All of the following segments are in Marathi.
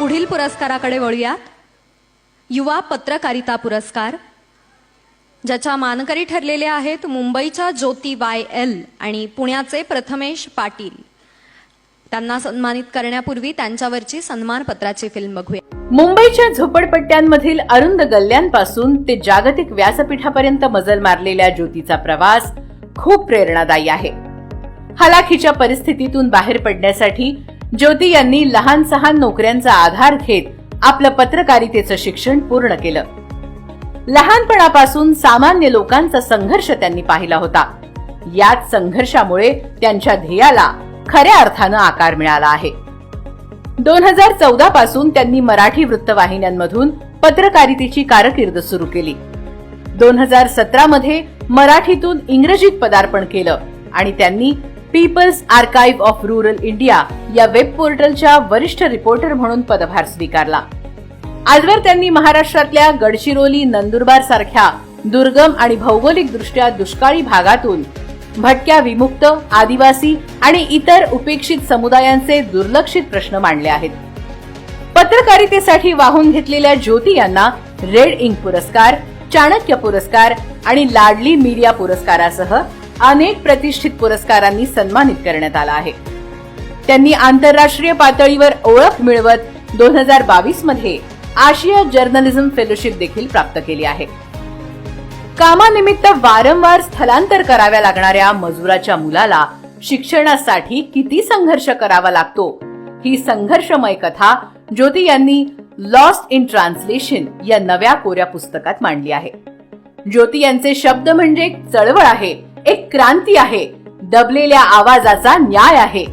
पुढील पुरस्काराकडे वळूया. युवा पत्रकारिता पुरस्कार. ज्याच्या मानकरी ठरलेले आहेत मुंबईच्या ज्योती वाय एल आणि पुण्याचे प्रथमेश पाटील. त्यांना सन्मानित करण्यापूर्वी त्यांच्यावरची सन्मानपत्राची फिल्म बघूया. मुंबईच्या झोपडपट्ट्यांमधील अरुंद गल्ल्यांपासून ते जागतिक व्यासपीठापर्यंत मजल मारलेल्या ज्योतीचा प्रवास खूप प्रेरणादायी आहे. हलाखीच्या परिस्थितीतून बाहेर पडण्यासाठी ज्योती यांनी लहान सहान नोकऱ्यांचा आधार घेत आपलं पत्रकारितेचं शिक्षण पूर्ण केलं. लहानपणापासून सामान्य लोकांचा संघर्ष त्यांनी पाहिला होता. याच संघर्षामुळे त्यांच्या ध्येयाला खऱ्या अर्थानं आकार मिळाला आहे. दोन हजार चौदा पासून त्यांनी मराठी वृत्तवाहिन्यांमधून पत्रकारितेची कारकीर्द सुरू केली. दोन हजार सतरा मध्ये मराठीतून इंग्रजीत पदार्पण केलं आणि त्यांनी people's archive of rural India या वेब पोर्टलच्या वरिष्ठ रिपोर्टर म्हणून पदभार स्वीकारला. आजवर त्यांनी महाराष्ट्रातल्या गडचिरोली नंदुरबार सारख्या दुर्गम आणि भौगोलिक दृष्ट्या दुष्काळी भागातून भटक्या विमुक्त आदिवासी आणि इतर उपेक्षित समुदायांचे दुर्लक्षित प्रश्न मांडले आहेत. पत्रकारितेसाठी वाहून घेतलेल्या ज्योती यांना रेड इंक पुरस्कार चाणक्य पुरस्कार आणि लाडली मीडिया पुरस्कारासह अनेक प्रतिष्ठित पुरस्कारांनी सन्मानित करण्यात आला आहे. त्यांनी आंतरराष्ट्रीय पातळीवर ओळख मिळवत दोन हजार बावीसमध्ये आशिया जर्नलिझम फेलोशिप देखील प्राप्त केली आहे. कामानिमित्त वारंवार स्थलांतर कराव्या लागणाऱ्या मजुराच्या मुलाला शिक्षणासाठी किती संघर्ष करावा लागतो? ही संघर्षमय कथा ज्योती यांनी लॉस्ट इन ट्रान्सलेशन या नव्या कोऱ्या पुस्तकात मांडली आहे. ज्योती यांचे शब्द म्हणजे चळवळ आहे. एक क्रांती आहे. दबलेल्या आवाजाचा न्याय आहे.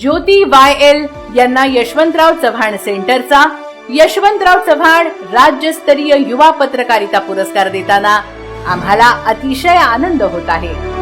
ज्योती वाय एल यांना यशवंतराव चव्हाण सेंटरचा यशवंतराव चव्हाण राज्यस्तरीय युवा पत्रकारिता पुरस्कार देताना आम्हाला अतिशय आनंद होत आहे.